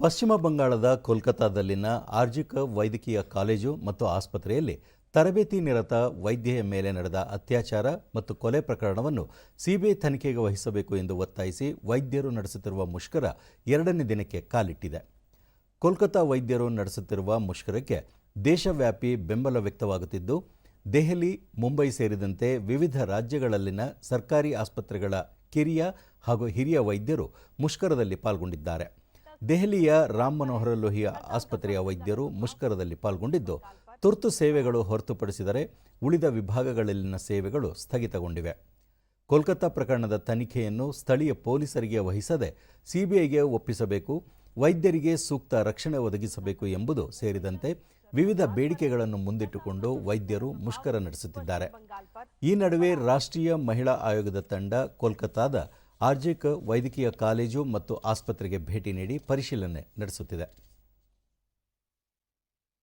ಪಶ್ಚಿಮ ಬಂಗಾಳದ ಕೋಲ್ಕತ್ತಾದಲ್ಲಿನ ಆರ್ಜಿಕ ವೈದ್ಯಕೀಯ ಕಾಲೇಜು ಮತ್ತು ಆಸ್ಪತ್ರೆಯಲ್ಲಿ ತರಬೇತಿ ನಿರತ ವೈದ್ಯೆಯ ಮೇಲೆ ನಡೆದ ಅತ್ಯಾಚಾರ ಮತ್ತು ಕೊಲೆ ಪ್ರಕರಣವನ್ನು ಸಿಬಿಐ ತನಿಖೆಗೆ ವಹಿಸಬೇಕು ಎಂದು ಒತ್ತಾಯಿಸಿ ವೈದ್ಯರು ನಡೆಸುತ್ತಿರುವ ಮುಷ್ಕರ ಎರಡನೇ ದಿನಕ್ಕೆ ಕಾಲಿಟ್ಟಿದೆ. ಕೋಲ್ಕತಾ ವೈದ್ಯರು ನಡೆಸುತ್ತಿರುವ ಮುಷ್ಕರಕ್ಕೆ ದೇಶವ್ಯಾಪಿ ಬೆಂಬಲ ವ್ಯಕ್ತವಾಗುತ್ತಿದ್ದು, ದೆಹಲಿ, ಮುಂಬೈ ಸೇರಿದಂತೆ ವಿವಿಧ ರಾಜ್ಯಗಳಲ್ಲಿನ ಸರ್ಕಾರಿ ಆಸ್ಪತ್ರೆಗಳ ಕಿರಿಯ ಹಾಗೂ ಹಿರಿಯ ವೈದ್ಯರು ಮುಷ್ಕರದಲ್ಲಿ ಪಾಲ್ಗೊಂಡಿದ್ದಾರೆ. ದೆಹಲಿಯ ರಾಮ್ ಮನೋಹರ ಲೋಹಿಯಾ ಆಸ್ಪತ್ರೆಯ ವೈದ್ಯರು ಮುಷ್ಕರದಲ್ಲಿ ಪಾಲ್ಗೊಂಡಿದ್ದು, ತುರ್ತು ಸೇವೆಗಳು ಹೊರತುಪಡಿಸಿದರೆ ಉಳಿದ ವಿಭಾಗಗಳಲ್ಲಿನ ಸೇವೆಗಳು ಸ್ಥಗಿತಗೊಂಡಿವೆ. ಕೋಲ್ಕತ್ತಾ ಪ್ರಕರಣದ ತನಿಖೆಯನ್ನು ಸ್ಥಳೀಯ ಪೊಲೀಸರಿಗೆ ವಹಿಸದೆ ಸಿಬಿಐಗೆ ಒಪ್ಪಿಸಬೇಕು, ವೈದ್ಯರಿಗೆ ಸೂಕ್ತ ರಕ್ಷಣೆ ಒದಗಿಸಬೇಕು ಎಂಬುದು ಸೇರಿದಂತೆ ವಿವಿಧ ಬೇಡಿಕೆಗಳನ್ನು ಮುಂದಿಟ್ಟುಕೊಂಡು ವೈದ್ಯರು ಮುಷ್ಕರ ನಡೆಸುತ್ತಿದ್ದಾರೆ. ಈ ನಡುವೆ ರಾಷ್ಟ್ರೀಯ ಮಹಿಳಾ ಆಯೋಗದ ತಂಡ ಕೋಲ್ಕತ್ತಾದ ಆರ್ಜೆಕ್ ವೈದ್ಯಕೀಯ ಕಾಲೇಜು ಮತ್ತು ಆಸ್ಪತ್ರೆಗೆ ಭೇಟಿ ನೀಡಿ ಪರಿಶೀಲನೆ ನಡೆಸುತ್ತಿದೆ.